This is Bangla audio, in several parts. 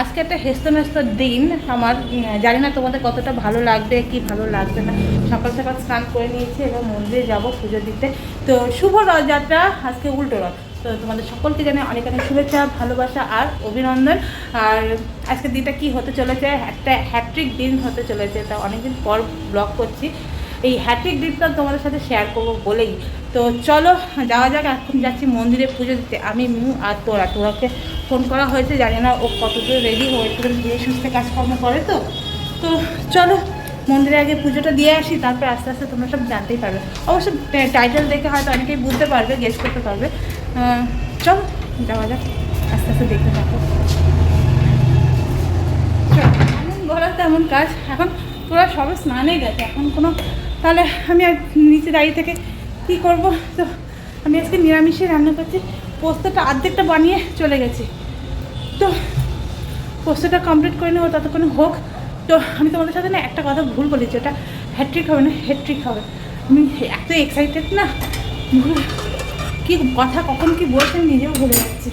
আজকে একটা হেস্ত মেস্ত দিন আমার জানি না তোমাদের কতটা ভালো লাগবে, কি ভালো লাগবে না। সকাল সকাল স্নান করে নিয়েছি এবং মন্দিরে যাব পুজো দিতে। তো শুভ রথযাত্রা, আজকে উল্টো রথ। তো তোমাদের সকলকে জানে অনেক অনেক শুভেচ্ছা, ভালোবাসা আর অভিনন্দন। আর আজকের দিনটা কি হতে চলেছে? একটা হ্যাট্রিক দিন হতে চলেছে। তা অনেকদিন পর ব্লগ করছি। এই হ্যাট্রিক দিনটা তোমাদের সাথে শেয়ার করব বলেই। তো চলো, যাওয়া যাক, এখন যাচ্ছি মন্দিরে পুজো দিতে। আমি, মু আর তোরা। তোরাকে ফোন করা হয়েছে, জানি না ও কতদূর রেডি হয়েছিল বিয়ে সুস্থে কাজকর্ম করে তো। তো চলো, মন্দিরে আগে পুজোটা দিয়ে আসি, তারপর আস্তে আস্তে তোমরা সব জানতেই পারবে। অবশ্য টাইটেল দেখে হয়তো অনেকেই বুঝতে পারবে গেস করতে পারবে। চল, যাওয়া যাক, আস্তে আস্তে দেখতে থাকো। বলার তেমন কাজ। এখন তোরা সবে স্নানে গেছে, এখন কোনো তাহলে আমি আর নিচে দাঁড়িয়ে থেকে কী করব? তো আমি আজকে নিরামিষে রান্না করছি। পোস্তটা অর্ধেকটা বানিয়ে চলে গেছি। তো পোস্তটা কমপ্লিট করে নেব ততক্ষণে হোক। তো আমি তোমাদের সাথে না একটা কথা ভুল বলেছি, ওটা হ্যাট্রিক হবে না হ্যাট্রিক হবে। আমি এত এক্সাইটেড না, ভুল- কি কথা কখন কি বলছে আমি নিজেও ভুলে যাচ্ছি।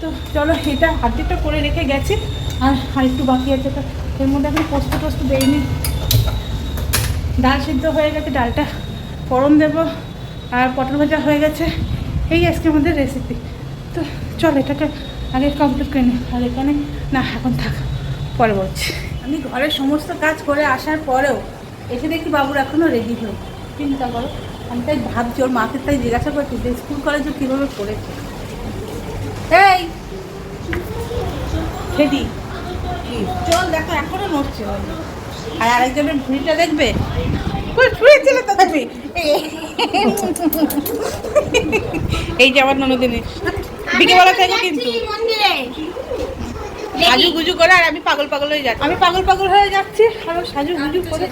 তো চলো এটা অর্ধেকটা করে রেখে গেছি, আর আর একটু বাকি আছে তো। এর মধ্যে এখন পোস্ত টোস্ত দেয়নি ডাল সিদ্ধ হয়ে গেছে, ডালটা ফোড়ন দেবো। আর পটল ভাজা হয়ে গেছে। এই আজকে আমাদের রেসিপি তো চল এটাকে আগে কমপ্লিট করে নিই আর এখানে না, এখন থাক। পরে বলছি। আমি ঘরের সমস্ত কাজ করে আসার পরেও এসে দেখি বাবুর এখনও রেডি হয়ে চিন্তা করো। আমি তাই ভাবছি, ওর মাকে তাই জিজ্ঞাসা করছি যে, স্কুল কলেজে কীভাবে পড়েছে? এই! খেদি। চল দেখো, এখনও নড়ছে। আর আরেকজনের ভুঁড়িটা দেখবে? তো তুমি এই যে আমার ননদিনী। বিকেবেলা থেকে কিন্তু। সাজু গুজু করে আর আমি পাগল পাগল হয়ে যাচ্ছি। আমি পাগল পাগল হয়ে যাচ্ছি আর সাজু গুজু করে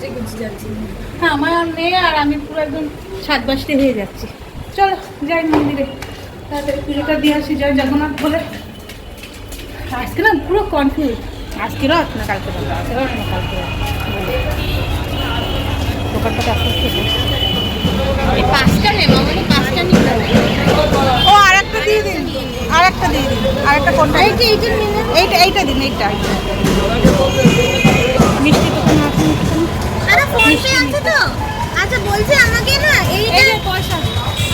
হ্যাঁ আমার আর মেয়ে আর আমি পুরো একদম সাত বাসটি হয়ে যাচ্ছি। চলো যাই মন্দিরে। তাড়াতাড়ি পুজোটা দিয়ে আসি জয় জগন্নাথ বলে আজকে না পুরো কনফিউজ আজকে রথ না কালকে আজকে না কালকে দোকানটা আস্তে আস্তে ও আর একটা দিয়ে দিন। আর একটা দিয়ে দিন। আর একটা কোনটা এইটা এইটা এইটা এইটা দিন এইটা। মিষ্টি তো। আচ্ছা বলছি আমাকে না এইটা পয়সা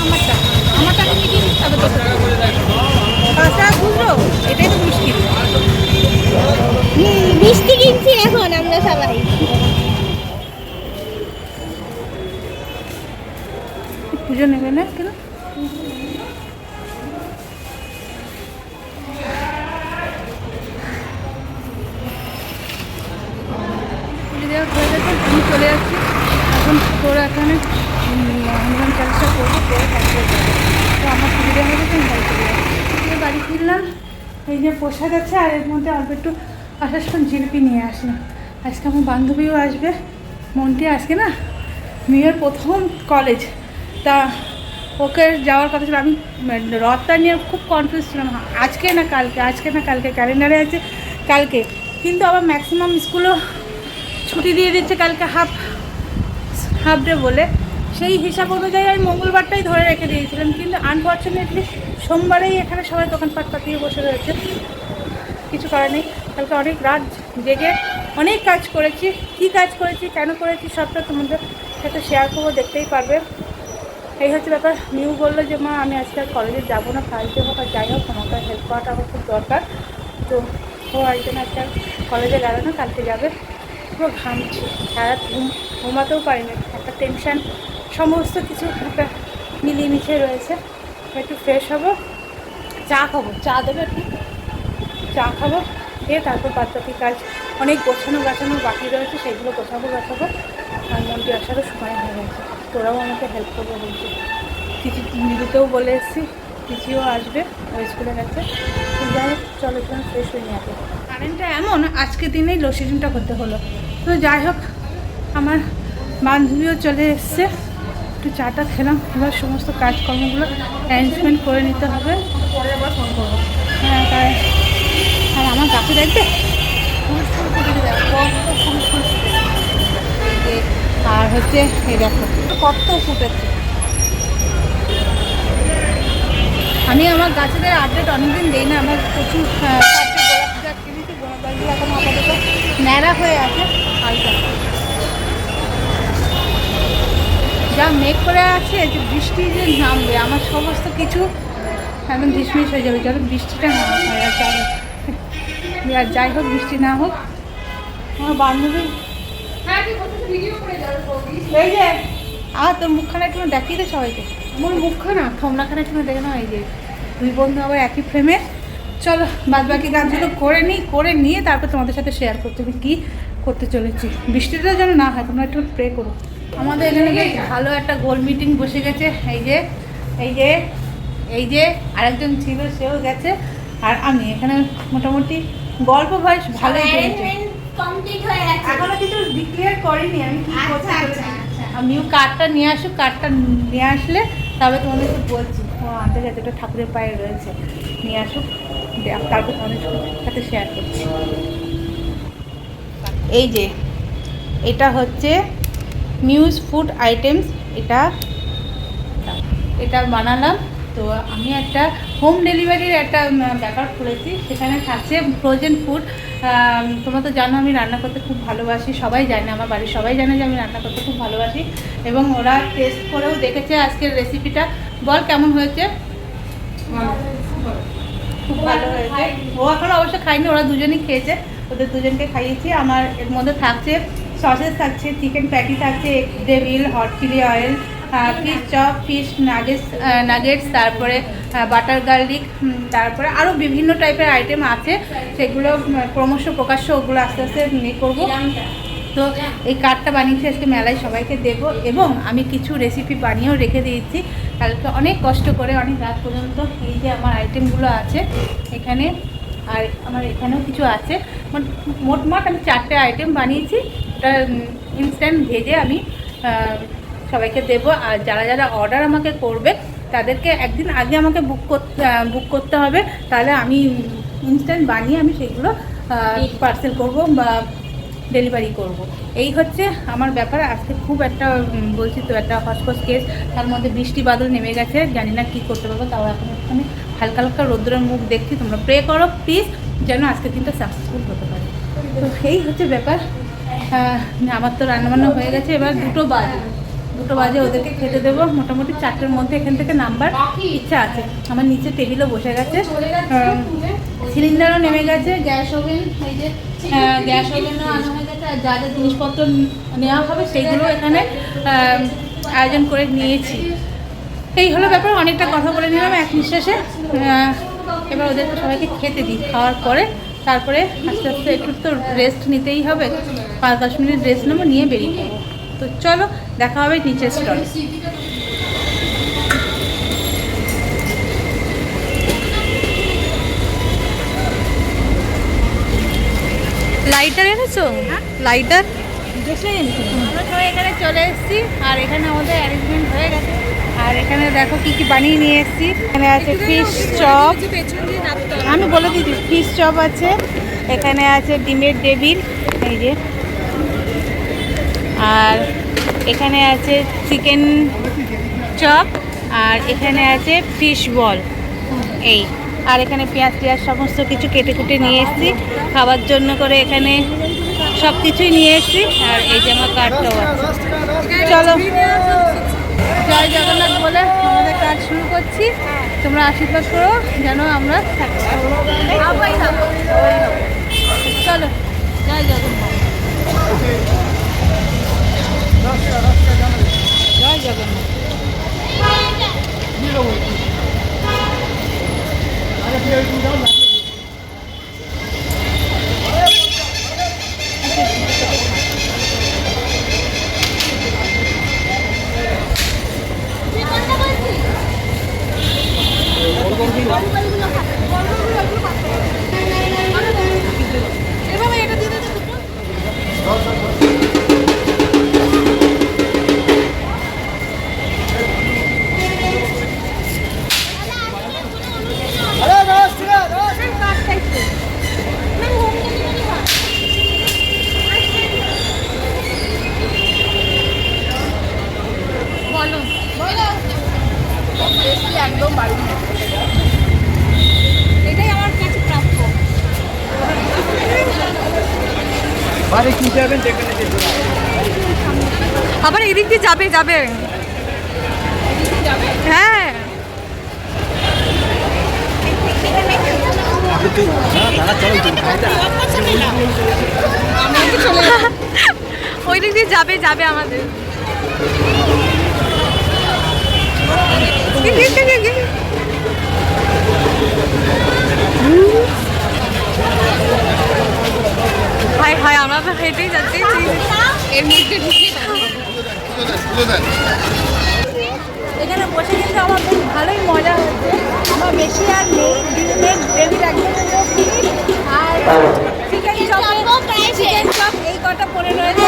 আমারটা। আমার টাকা মিটিয়ে দিতে হবে টাকা খুচরো এটাই তো মুশকিল মিষ্টি কিনছি এখন আমরা সবাই। পুজো নেবে না কেন? আমি চলে যাচ্ছি। এখন তোরা এখানে হনুমান চালিশা করব করে তারপরে তো আমার দেওয়া হয়ে গেছে, আমি বাড়ি চলে বাড়ি ফিরলাম, এই যে প্রসাদ আছে, আর এর মধ্যে অল্প একটু আসার সময় জিলিপি নিয়ে আসলাম। আজকে আমার বান্ধবীও আসবে, মনটি আজকে না, মেয়ের প্রথম কলেজ তা ওকে যাওয়ার কথা ছিল। আমি, রথটা নিয়ে খুব কনফিউজ ছিলাম। আজকে না কালকে? আজকে না কালকে? ক্যালেন্ডারে আছে কালকে। কিন্তু আবার ম্যাক্সিমাম স্কুলও ছুটি দিয়ে দিচ্ছে কালকে হাফ হাফ ডে বলে। সেই হিসাব অনুযায়ী আমি মঙ্গলবারটাই ধরে রেখে দিয়েছিলাম। কিন্তু আনফর্চুনেটলি সোমবারেই এখানে সবাই দোকানপাট পাতিয়ে বসে রয়েছে। কিছু করার নেই। কালকে অনেক রাত জেগে অনেক কাজ করেছি। কি কাজ করেছি, কেন করেছি, সবটা তোমাদের সাথে শেয়ার করব, দেখতেই পারবে। এই হচ্ছে ব্যাপার। নিউ বলল যে, মা, আমি আজকে আর কলেজে যাব না কালকে হোক আর যাই হোক তোমাকে হেল্প করাটা আমার খুব দরকার। তো ও একজন আজকে আর কলেজে গেল না, কালকে যাবে। পুরো ঘামছি সারা ঘুম, ঘুমাতেও পারিনি। একটা টেনশন সমস্ত কিছু একটা মিলিয়ে রয়েছে। একটু ফ্রেশ হব, চা খাব। চা দেবে একটু? চা খাব খেয়ে তারপর বাদ বাকি কাজ। অনেক গোছানো গাছানো বাকি রয়েছে সেগুলো গোছাবো, গাছাবো। আর মন্দির আসারও সময় হয়ে গেছে। তোরাও আমাকে হেল্প করবে বলছি। কিছু দিদিতেও বলে এসেছি কিছুও আসবে ওই স্কুলে গেছে। যাই হোক চলো একটু ফ্রেশ হয়ে নিয়ে কারেন্টটা এমন আজকে দিনেই লোডশেডিংটা করতে হলো। তো যাই হোক আমার বান্ধবীও চলে এসছে। একটু চাটা খেলাম এবার সমস্ত কাজকর্মগুলো অ্যারেঞ্জমেন্ট করে নিতে হবে। পরে আবার ফোন করব। হ্যাঁ তাই। আর আমার কাছে দেখবে ফুল ফুল ফুটে দেখো কত ফুল ফুল ফুটেছে। এই যে, আর হচ্ছে, এই দেখো কত ফুটেছে আমি আমার গাছেদের আপডেট অনেকদিন দিই না, আমার প্রচুর এখন আপাতত ন্যাড়া হয়ে আছে, হালকা যা মেঘ করে আছে, যে বৃষ্টি যে নামবে, আমার সমস্ত কিছু একদম ঝিসমিস হয়ে যাবে যেন বৃষ্টিটা না হয়। আর যাই হোক, বৃষ্টি না হোক, আমার বান্ধবী এই যে আর তোর মুখখানা একটু দেখিয়ে দে সবাইকে। আমার মুখখানা? থমনাখানা একটু দেখে না এই যে। দুই বন্ধু আবার একই ফ্রেমে চলো বাদ বাকি কাজগুলো করে নিই করে নিয়ে তারপর তোমাদের সাথে শেয়ার করতে হবে কী করতে চলেছি। বৃষ্টিটা যেন না হয় তোমরা একটু প্রে করো। আমাদের এখানে বেশ ভালো একটা গোল মিটিং বসে গেছে। এই যে এই যে এই যে আরেকজন ছিল সেও গেছে। আর আমি এখানে মোটামুটি গল্প ভয়েস ভালোই চলছে। কমপ্লিট হয়ে গেছে। এখনও কিছু ডিক্লেয়ার করিনি আমি কি আচ্ছা, আচ্ছা, আচ্ছা। আমিও কার্ডটা নিয়ে আসুক কার্ডটা নিয়ে আসলে তবে তোমাদেরকে বলছি। ও আনতে গেছে ওটা ঠাকুরের পায়ে রয়েছে। নিয়ে আসুক তারপর তোমাদের সাথে শেয়ার করছি। এই যে এটা হচ্ছে মিউজ ফুড আইটেমস এটা এটা বানালাম। তো আমি একটা হোম ডেলিভারির একটা ব্যাপার খুলেছি সেখানে থাকছে ফ্রোজেন ফুড তোমরা তো জানো আমি রান্না করতে খুব ভালোবাসি। সবাই জানে আমার বাড়ির সবাই জানে যে আমি রান্না করতে খুব ভালোবাসি। এবং ওরা টেস্ট করেও দেখেছে আজকের রেসিপিটা বল কেমন হয়েছে? খুব ভালো হয়েছে। ও এখন অবশ্য খায়নি ওরা দুজনেই খেয়েছে। ওদের দুজনকে খাইয়েছি। আমার এর মধ্যে থাকছে সসেস থাকছে চিকেন প্যাটি থাকছে devil hot chilli oil fish chop fish nuggets nuggets তারপরে বাটার গার্লিক তারপরে আরও বিভিন্ন টাইপের আইটেম আছে। সেগুলো ক্রমশ প্রকাশ্য ওগুলো আস্তে আস্তে নিয়ে করব। তো এই কার্ডটা বানিয়েছি আজকে মেলায় সবাইকে দেব এবং আমি কিছু রেসিপি বানিয়েও রেখে দিয়েছি। কালকে অনেক কষ্ট করে, অনেক রাত পর্যন্ত এই যে আমার আইটেমগুলো আছে এখানে, আর আমার এখানেও কিছু আছে। মোট- মোটমাট আমি চারটে আইটেম বানিয়েছি। ওটা ইনস্ট্যান্ট ভেজে আমি সবাইকে দেবো। আর যারা যারা অর্ডার আমাকে করবে তাদেরকে একদিন আগে আমাকে বুক করতে বুক করতে হবে। তাহলে আমি ইনস্ট্যান্ট বানিয়ে আমি সেগুলো পার্সেল করব বা ডেলিভারি করব। এই হচ্ছে আমার ব্যাপার। আজকে খুব একটা বলছি তো একটা হসপস কেস তার মধ্যে বৃষ্টি বাদল নেমে গেছে। জানি না কী করতে পারব তাও এখন একটুখানি হালকা হালকা রৌদ্রের মুখ দেখছি। তোমরা প্রে করো প্লিজ যেন আজকের দিনটা সাকসেসফুল হতে পারে। তো এই হচ্ছে ব্যাপার। আমার তো রান্নাবান্না হয়ে গেছে। এবার দুটো বাজে। দুটো বাজে ওদেরকে খেতে দেবো। মোটামুটি চারটের মধ্যে এখান থেকে নাম্বার ইচ্ছা আছে। আমার নিচে টেবিলও বসে গেছে। সিলিন্ডারও নেমে গেছে। গ্যাস ওভেন এই যে গ্যাস ওভেনও আনা হয়ে গেছে। আর যা যা জিনিসপত্র নেওয়া হবে সেইগুলো এখানে আয়োজন করে নিয়েছি। এই হলো ব্যাপার। অনেকটা কথা বলে নিলাম এক নিঃশ্বাসে। এবার ওদেরকে সবাইকে খেতে দিই। খাওয়ার পরে তারপরে আস্তে আস্তে একটু তো রেস্ট নিতেই হবে। পাঁচ দশ মিনিট রেস্ট নেব নিয়ে বেরিয়ে তো চলো দেখা হবে নিচের স্টল লাইটার এনেছো? লাইটার আমরা সবাই এখানে চলে এসেছি আর এখানে আমাদের অ্যারেঞ্জমেন্ট হয়ে গেছে। আর এখানে দেখো কি কি বানিয়ে নিয়ে এসেছি। এখানে আছে ফিশ চপ। আমি বলে দিচ্ছি ফিশ চপ আছে এখানে আছে ডিমের ডেবিল এই যে। আর এখানে আছে চিকেন চপ, আর এখানে আছে ফিশ বল। এই, আর এখানে পেঁয়াজ টিয়াজ সমস্ত কিছু কেটে কুটে নিয়ে এসেছি। খাবার জন্য করে এখানে সব কিছুই নিয়ে এসেছি। আর এই যে আমার কার্ডটাও আছে। চলো। জয় জগন্নাথ বলে আমাদের কাজ শুরু করছি। তোমরা আশীর্বাদ করো যেন আমরা চলো, জয় জগন্নাথ। জয় জগন্নাথ তুই কোনটা বলছিস বলগুলো খা। আবার এদিক দিয়ে যাবে যাবে। হ্যাঁ। ওই দিক দিয়ে যাবে যাবে আমাদের হায় আমরা যাচ্ছি এর মধ্যে ঢুকে এখানে বসে কিন্তু আমার বেশ ভালোই মজা হচ্ছে। আমার বেশি আর নেই ডিমের গ্রেভি রাখবে আর চিকেন চপ চিকেন চপ এই কটা পড়ে রয়েছে।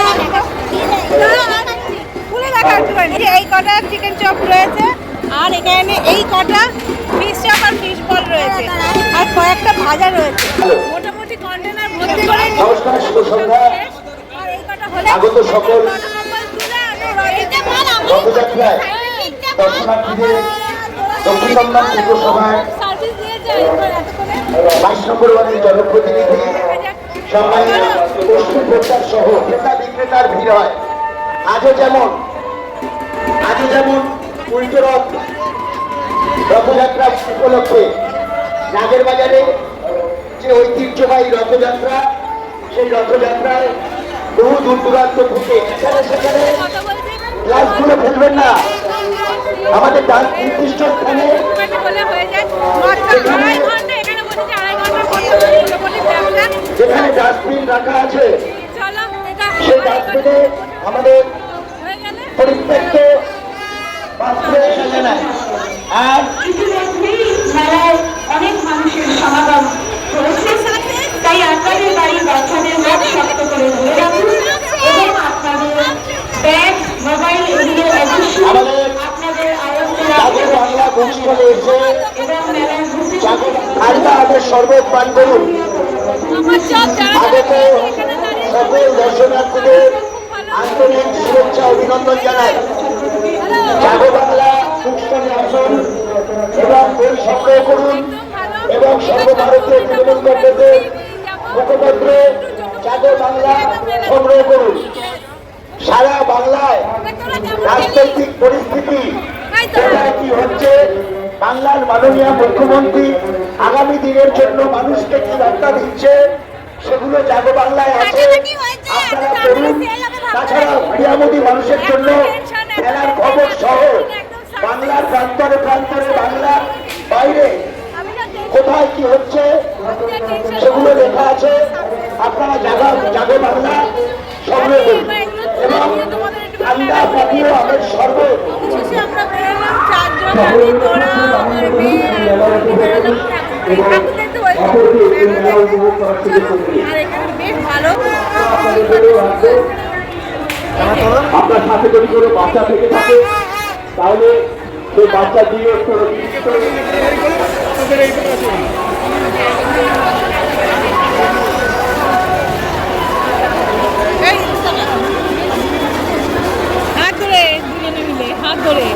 খুলে দেখা একটুখানি এই কটা চিকেন চপ রয়েছে। আর এখানে এই কটা ফিশ চপ আর ফিশ বল রয়েছে। আর কয়েকটা ভাজা রয়েছে। মোটামুটি কন্টেনার নমস্কার, শুভ সন্ধ্যা। আগত সকল রথযাত্রায় দর্শনার্থীদের দক্ষিণ দমদম পৌরসভায় বাইশ নম্বর ওয়ার্ডের জনপ্রতিনিধি সম্মানীয় পশ্চিম প্রচার সহ ক্রেতা বিক্রেতার ভিড় হয়। আজও যেমন আজও যেমন উল্টো রথ রথযাত্রা উপলক্ষে নাগের বাজারে যে ঐতিহ্যবাহী রথযাত্রা, সেই রথযাত্রায় বহু দূর দূরান্ত থেকে সেখানে সেখানে বলছি ফেলবেন না। আমাদের নির্দিষ্ট স্থানে এখানে যেখানে ডাস্টবিন রাখা আছে, সেই ডাস্টবিনে আমাদের পরিত্যক্ত আর ইতিমধ্যেই মেলায় অনেক মানুষের সমাগম হয়েছে তাই আপনাদের বাড়ির বাচ্চাদের মুখ শক্ত করে ধরে রাখুন এবং আপনাদের ব্যাগ মোবাইল এগুলো অবশ্যই আমাদের আপনাদের আয়ত্তে ঘুরতে জাগো আলতা আমাদের শরবত পান করুন। আগত সকল দর্শনার্থীদের আন্তরিক শুভেচ্ছা অভিনন্দন জানাই। জাগো বাংলা আসুন এবং বই সংগ্রহ করুন এবং সর্বভারতীয় তৃণমূল কংগ্রেসের মুখপত্র জাগো বাংলা সংগ্রহ করুন। সারা বাংলায় রাজনৈতিক পরিস্থিতি কি হচ্ছে বাংলার মাননীয় মুখ্যমন্ত্রী। আগামী দিনের জন্য মানুষকে কি বার্তা দিচ্ছে সেগুলো জাগো বাংলায় আছে। আপনারা পড়ুন। তাছাড়া হরিয়ামতি মানুষের জন্য খেলার খবর সহ বাংলার প্রান্তরে প্রান্তরে বাংলার বাইরে। কোথায় কি হচ্ছে সেগুলো লেখা আছে। আপনারা জাগা জাগো বাংলা সংগ্রহ করুন এবং ঠান্ডা পানীয় আমের শরবত আপনার সাথে যদি কোনো বাচ্চা থেকে থাকে তাহলে সেই বাচ্চা দিয়ে ধরে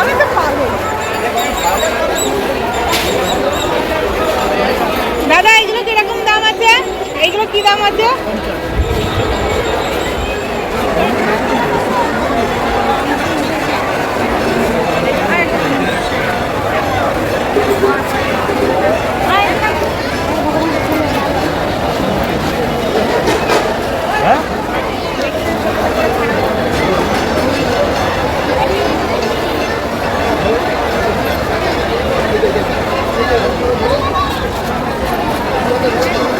আমি তো পারব দাদা এগুলো কীরকম দাম আছে? এইগুলো কি দাম আছে? Thank you.